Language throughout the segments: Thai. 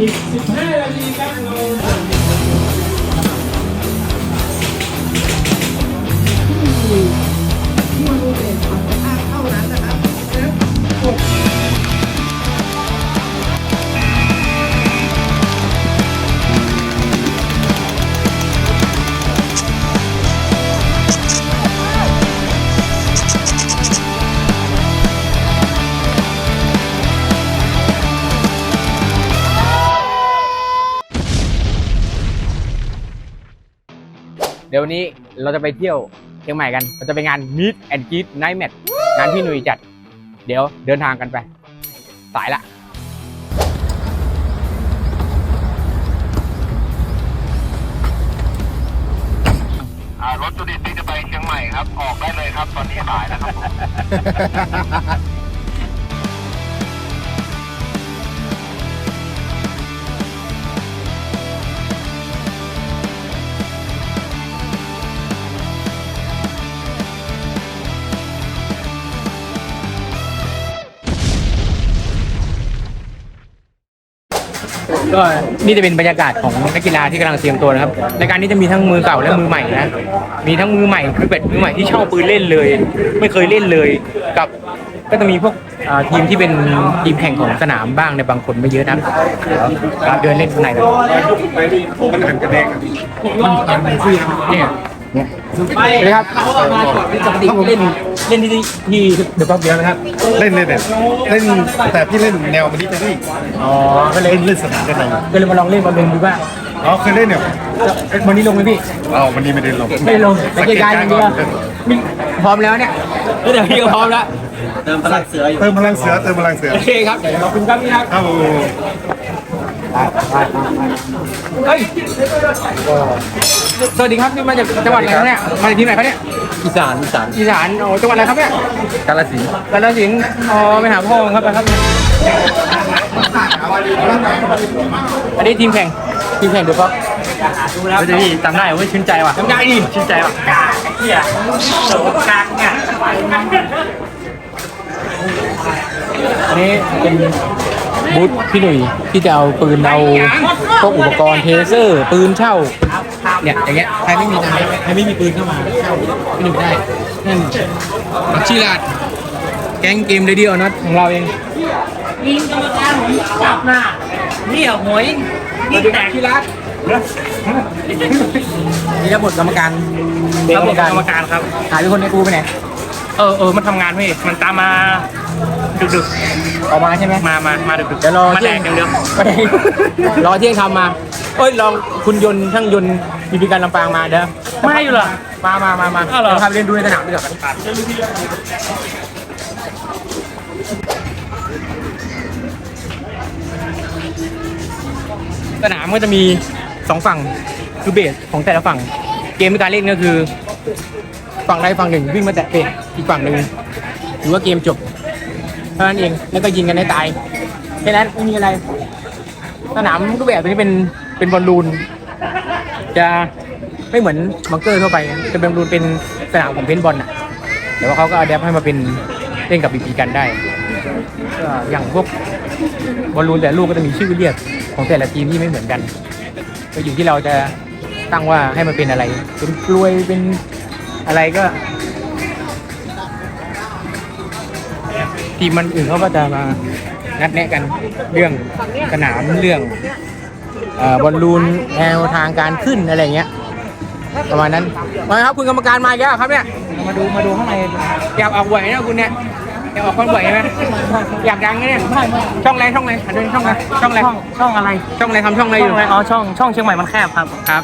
อีก 15 นาทีครับเรา เดี๋ยววันนี้เราจะไปเที่ยวเชียงใหม่กัน เราจะไปงาน Meet and Greet Night Match งานพี่หนุ่ยจัด เดี๋ยวเดินทางกันไป สายละอ่ารถจุดิตที่จะไปเชียงใหม่ครับ ออกได้เลยครับ ตอนนี้ขายแล้วครับผม ก็นี่จะเป็นบรรยากาศของนักกีฬาที่กำลังเตรียมตัวนะครับในการนี้จะมีทั้งมือเก่าและมือใหม่นะ มีทั้งมือใหม่คือเป็นมือใหม่ที่เช่าปืนเล่นเลย ไม่เคยเล่นเลยกับก็จะมีพวกอ่าทีมที่เป็นทีมแข่งของสนามบ้างในบางคนไม่เยอะนะเดินเล่นข้างในเลยมันหันกระแดงมันหันเสียเนี่ยเนี่ยสวัสดีครับปกติเล่น เล่นที่ที่เดอะป๊อปเดียวนะครับ เล่นเล่นเนี่ยเล่นแต่พี่เล่นแนวมันนี่จะนี่อ๋อ ก็เลยเล่นเล่นสนามกันเองก็เลยมาลองเล่นบอลลูนดูบ้างอ๋อเคยเล่นเนี่ยวันนี้ลงไหมพี่อ๋อวันนี้ไม่ได้ลงไม่ลงสังเกตการณ์อย่างเดียวมีพร้อมแล้วเนี่ยเดี๋ยวพี่ก็พร้อมแล้วเติมพลังเสือเติมพลังเสือเติมพลังเสือโอเคครับเดี๋ยวขอบคุณครับพี่ครับครับผม เฮ้ยสวัสดีครับพี่มาจากจังหวัดอะไรครับเนี่ยมาจากที่ไหนครับเนี่ยอีสานอีสานอีสานโอ้จังหวัดอะไรครับเนี่ยกาลสินธุ์กาฬสินธุ์อ๋อไปหาพ่อครับไปครับ อันนี้ทีมแข่งทีมแข่งเดี๋ยวครับไม่ใช่พี่จำได้เว้ยชื่นใจว่ะจำได้ดิชื่นใจว่ะเฮียโสกลางเนี่ยอันนี้เป็น บูธพี่หนุ่ยที่จะเอาปืนเอาพวกอุปกรณ์เทเซอร์ ปืนเช่าเนี่ยอย่างเงี้ยใครไม่มีตังค์ใครไม่มีปืนเข้ามาเช่าพี่หนุ่ยได้นั่นผักชีลาดแก๊งเกมเรดิโอนัทของเราเองยิงกรรมการผมจับหน้าเนี่ยหวยนี่แตกที่รักนี่ระบบกรรมการระบบกรรมการครับหายไปคนในกูไปไหนเออเออมันทำงานพี่มันตามมา ดึกดึกออกมาใช่ไหมๆมามามาดึกดึกๆเดี๋ยวรอมาแดกอย่างเดียวมาแดกรอเที่ยงทำมาเอ้ยลองคุณยนต์ช่างยนต์มีพิการลำปางมาเด้อไม่อยู่เหรอ มามามามาอ้าวเหรอเดี๋ยวพาไปเรียนดูในสนามดีกว่าสนามก็จะมีสองฝั่งคือเบสของแต่ละฝั่ง เกมในการเล่นก็คือ ฝั่งใดฝั่งหนึ่งวิ่งมาแตะเบสอีกฝั่งหนึ่งถือว่าเกมจบเท่านั้นเองแล้วก็ยิงกันให้ตายแค่นั้นไม่มีอะไรสนามรูปแบบตัวนี้เป็นเป็นบอลลูน จะไม่เหมือนบังเกอร์ทั่วไปจะเป็นบอลลูนเป็นสนามของเพนบอลน่ะแต่ว่าเขาก็เอาแดปให้มาเป็นเล่นกับบีบีกันได้ก็อย่างพวกบอลลูนแต่ละลูกก็จะมีชื่อเรียกของแต่ละทีมที่ไม่เหมือนกันก็อยู่ที่เราจะตั้งว่าให้มันเป็นอะไร เป็นกลวยเป็นอะไรก็ ทีมมันอื่นเขาก็จะมานัดแนะกันเรื่องสนามเรื่องเอ่อบอลลูนแนวทางการขึ้นอะไรเงี้ยประมาณนั้นมาครับคุณกรรมการมาอีกแล้วครับเนี่ยมาดูมาดูข้างในอยากออกไหวนะคุณเนี่ยอยากออกคอนไหวไหมอยากดังนะเนี่ยช่องอะไรช่องอะไรหันดูช่องอะไรช่องอะไรช่องช่องอะไรช่องอะไรทำช่องอะไรอช่องยู่อะไรอ๋อช่องช่องเชียงใหม่มันแคบครับครับ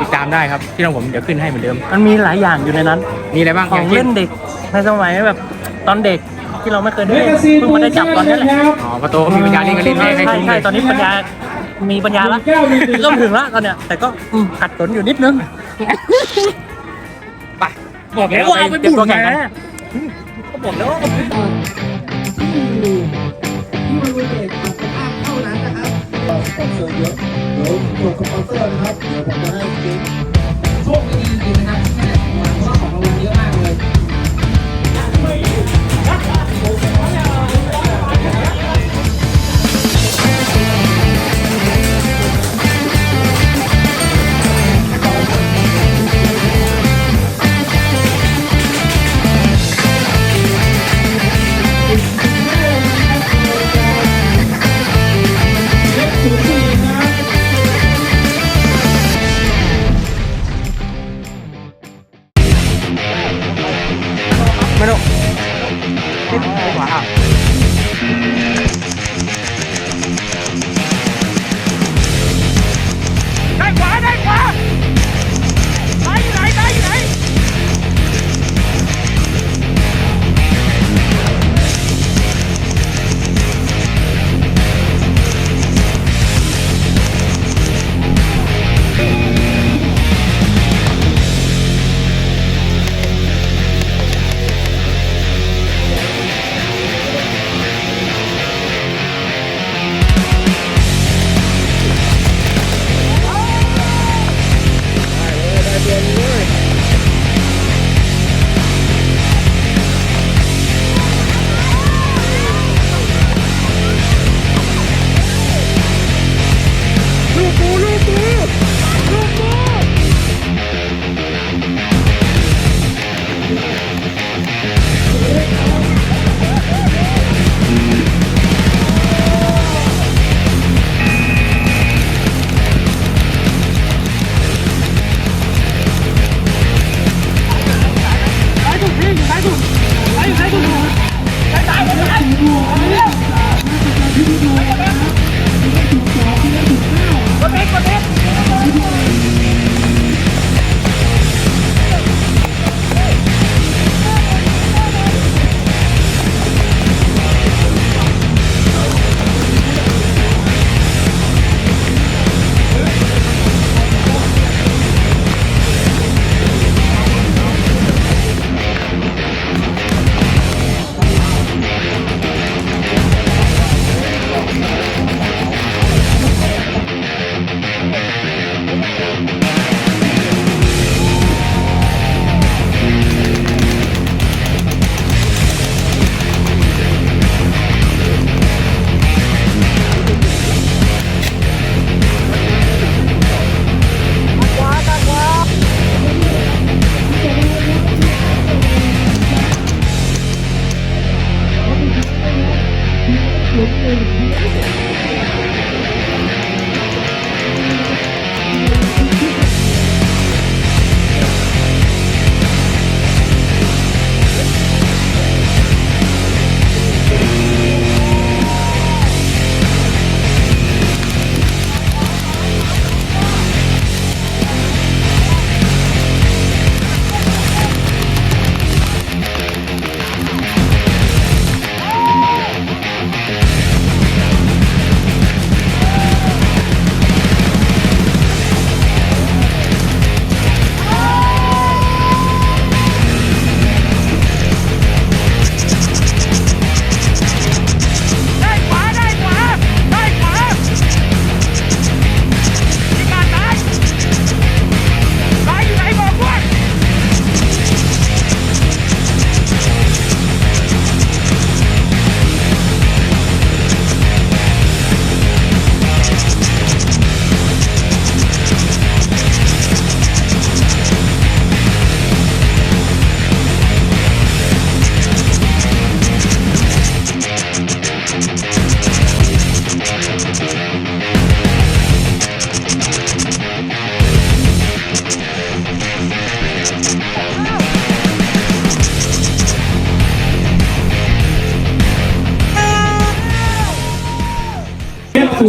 ติดตามได้ครับที่เราผมเดี๋ยวขึ้นให้เหมือนเดิม มันมีหลายอย่างอยู่ในนั้น มีอะไรบ้างของย่าช่เล่นเด็กในสมัยแบบตอนเด็ก ที่เราไม่เคยได้เล่นเพิ่งมาได้จับตอนนี้แหละอ๋อพอโตมีปัญญาเล่นก็เล่นใช่ให้ให้ใช่คุ้มใช่เลยตอนนี้ปัญญามีปัญญาละเริ่มถึงละตอนเนี้ยแต่ก็อืมขัดสนอยู่นิดนึงไปบอกแล้วว่าเอาไปเตรียมบุตัวกแข่งกันก็บอกแล้วว่าโชค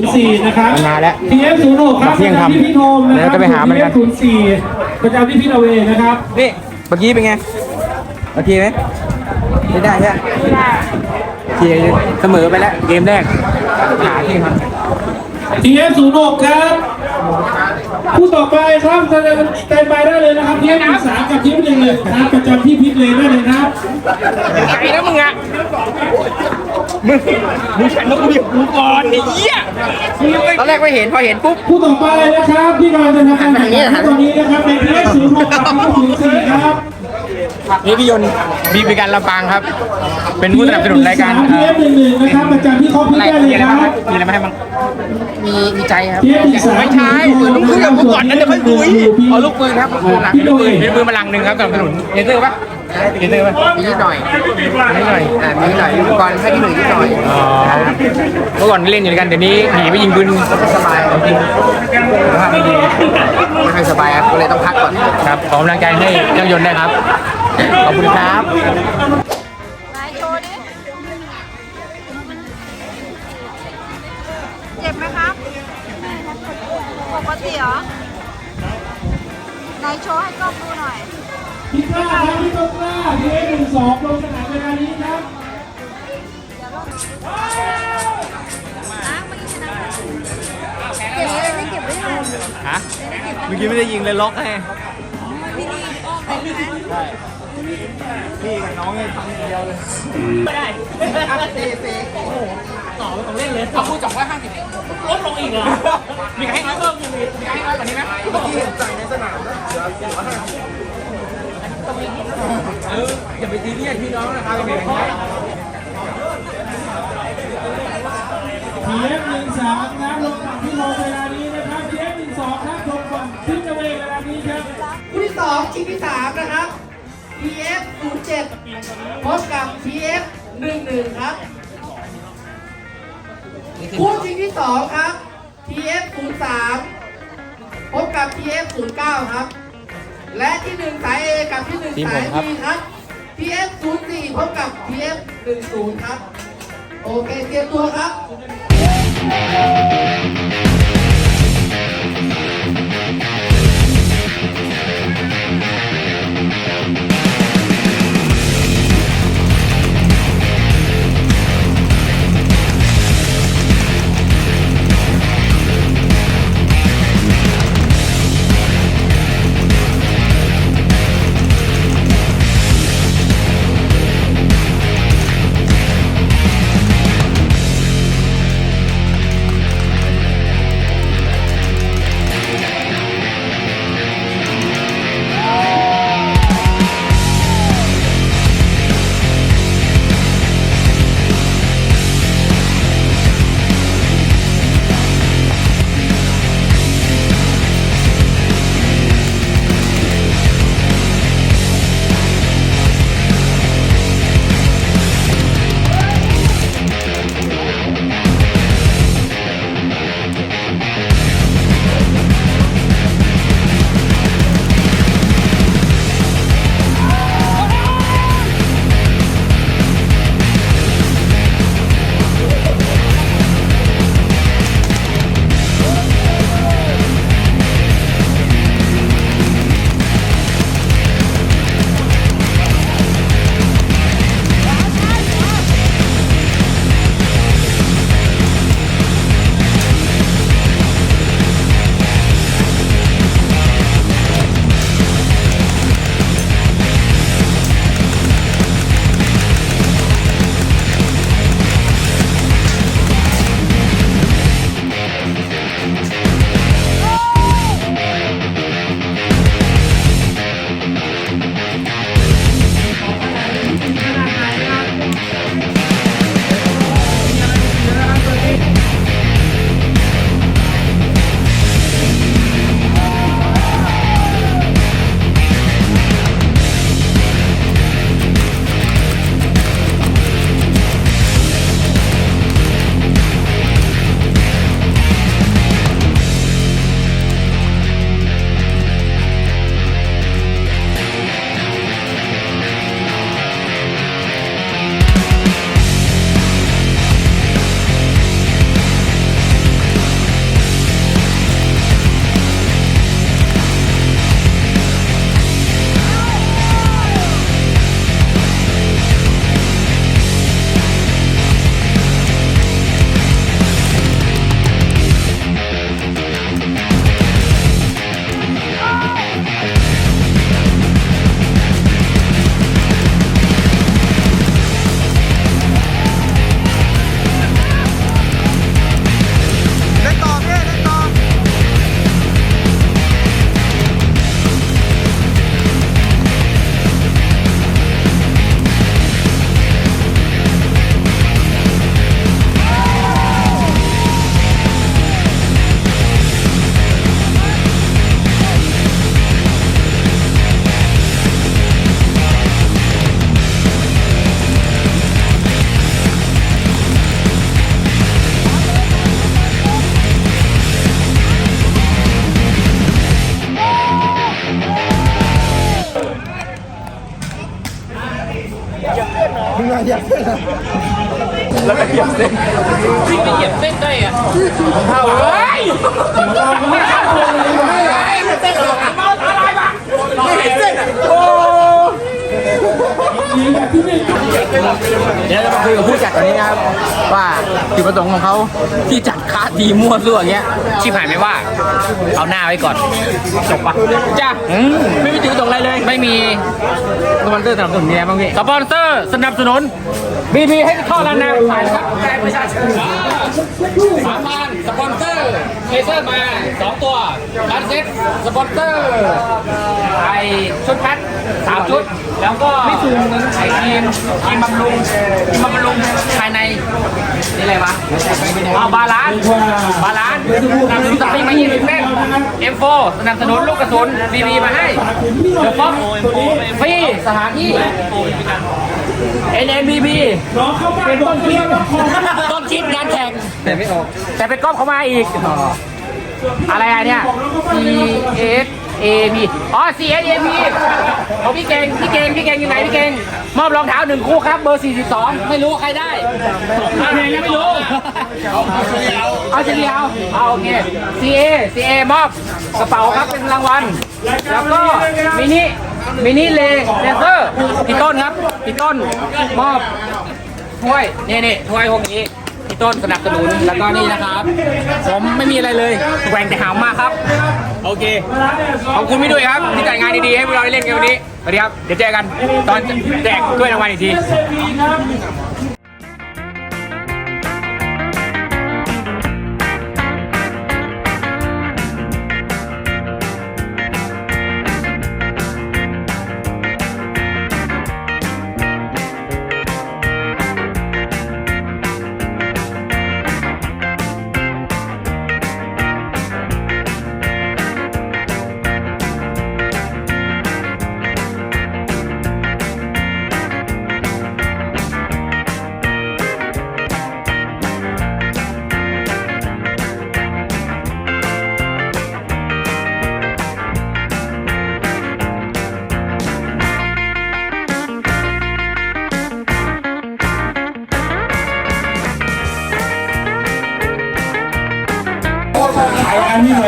04นะครับ มาแล้ว TF 06ครับเที่ยงทำพี่พี่โทมนะคเดี๋รัยจะไปหามันกัน ศูย์ TF 04ประจำพี่พี่เราเองนะครับ นี่เมื่อกี้เป็นไงโอเคไหมไม่ได้ใช่ไหมโอเคเสมอไปแล้ว เกมแรกหาที่ครับ TF 06ครับ ผู้ต่อไปครับแสดงแตนบายได้เลยนะครับทีเอฟหนึ่งสามกับทีเอฟหนึ่งหนึ่งครับประจำที่พิษเลยได้เลยครับไกลแล้วมึงอะมึงมึงฉันต้องเรียกกูก่อนไอ้เหี้ยตอนแรกไม่เห็นพอเห็นปุ๊บผู้ต่อไปนะครับที่กำลังจะทำการแข่งขันตอนนี้นะครับในทีเอฟศูนย์หกกับทีเอฟศูนย์สี่ครับ นี่พี่ยนต์บีบีการลำปางครับ เป็นผู้สนับสนุนรายการทีเอฟหนึ่งหนึ่งนะครับประจำที่คอพิษอะไรได้เลมียอะไรคบ้างรับมีอะไรมาให้บ้างมีมีใจครับทีเอฟหนึ่งสามไม่ใช่ต้องคุยกับกูก่อนนะเดี๋ยวค่อยคุยเอาลูกปืนครับหลังลูกปืนมีปืนมาลังหนึ่งครับสนับสนุนเลเซอร์ปะเลเซอร์ปะมีนิดหน่อยนิดหน่อยอ่ามีนิดหน่อยอุปกรณ์ให้พี่หนึ่งนิดหน่อยอ๋อเมื่อก่อนเล่นอยู่ด้วยกันเดี๋ยวนี้หนีไปยิงปืนสบายจริงไม่ค่อยสบายครับก็เลยต้องพักก่อนครับขอกำลังใจให้เจ้ายนต์ได้วยครับ ขอบคุณครับนายโชว์ดิ เจ็บไหมครับปกติเหรอนายโชว์ให้กล้องดูหน่อย พี่กล้าครับพี่ต้นกล้าทีเอหนึ่งสองลงสนามเวลานี้ครับเมื่อกี้ชนะเก็บไว้ไม่เก็บไว้เลยฮะเมื่อกี้ไม่ได้ยิงเลยล็อกให้พี่ดีอ้อมไปใช่ไหม พี่กับน้องเลยทำเดียวเลยไม่ได้ต่อไปของเล่นเลยเอาพูดจับไว้ห้าสิบลดลงอีกเหรอมีใครให้น้อยเพิ่มมีใครให้น้อยกว่านี้ไหมเมื่อกี้เห็นใส่ในสนามแล้วเอออย่าไปซีเรียสพี่น้องนะครับอย่าไปซีเรียสทีเอสหนึ่งสามครับลงฝั่งที่มองเวลานี้นะครับทีเอสหนึ่งสองครับลงฝั่งที่จะเวเวลานี้ครับคู่ที่สองชิงที่สามนะครับ TF 0 7พบกับ TF 1 1ครับ คู่ชิงที่สองครับ TF 0 3พบกับ TF 0 9ครับ และที่หนึ่งสาย A กับที่หนึ่งทีมผสามยครับ B ครับ TF 0 4พบกับ TF 1 0ครับ โอเค เตรียมตัวครับ ดี๋ยวเรามาคุยกับผู้จัดวันนี้นะครับว่าจุดประสงค์ของเขาที่จัดคาทีมั่วซั่วอย่างเงี้ยชิบหายไม่ว่า เอาหน้าไว้ก่อน จบปะจ้าไม่มีจุดประสงค์อะไรเลยไม่มีสปอนเซอร์สนับสนุนมีอะไรบ้างพี่สปอนเซอร์สนับสนุน บีบีให้ข้อแล้วนะสาาสามพันสปอนเซอร์เลเซอร์มาสองตัวรันเซ็ตสปอนเซอร์ไอชุดแพทสามชุด แล้วก็ไม่สูงไอครีมทีมบำรุงทีมบำรุงภายในนี่อะไรวะเอาบาลานบาลานน้ำตาลไม่ยี่สิบเม็ด เอฟ M4 สนับสนุนลูกกระสุนบีบีมาให้เดี๋ยวป๊อปฟรีสถานที่ NNBB เป็นต้นคิดต้นคิดงานแข่งแต่ไม่ออกแต่เป็นก๊อปเขามาอีก อะไรอะเนี่ย CX A P อ๋อ C S A P ของพี่เก่ง พี่เก่ง พี่เก่งยังไงพี่เก่ง มอบรองเท้าหนึ่งคู่ครับ เบอร์ 42 ไม่รู้ว่าใครได้เอาเพลงนะไม่รู้ เอาเฉลียวเอาโอเค C A C A มอบกระเป๋าครับเป็นรางวัล แล้วก็มินิมินิเลเลเซอร์พี่ต้นครับพี่ต้นมอบถ้วยนี่นี่ถ้วยพวกนี้พี่ ต้นสนับสนุนแล้วก็นี่นะครับ ผมไม่มีอะไรเลยแกว่งแต่หางมากครับ โอเค ขอบคุณพี่ด้วยครับ ที่จัดงานดีๆให้พวกเราได้เล่นกันวันนี้สวัสดีครับ เดี๋ยวเจอกันตอนแจกถ้วยรางวัลอีกที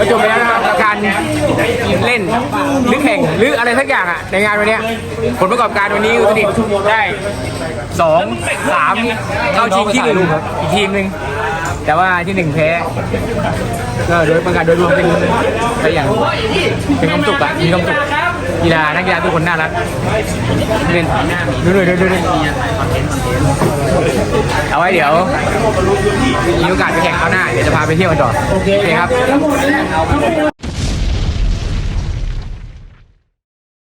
ก็จบไปแล้วนะครับกับการเล่นหรือแข่งหรืออะไรสักอย่างอะในงานวันเนี้ยผลประกอบการวันนี้อุตรดิตถ์ได้สองสามเข้าชิงที่หนึ่งอีกทีมหนึ่งแต่ว่าที่หนึ่งแพ้ก็โดยประกาศโดยรวมเป็นอะไรอย่างเป็นความสุขอะมีความสุข กีฬานักกีฬาทุกคนน่ารักเล่นดูดูดูดูดูเอาไว้เดี๋ยวมีโอกาสไปแข่งคราวหน้าเดี๋ยวจะพาไปเที่ยวกันต่อโอเคครับ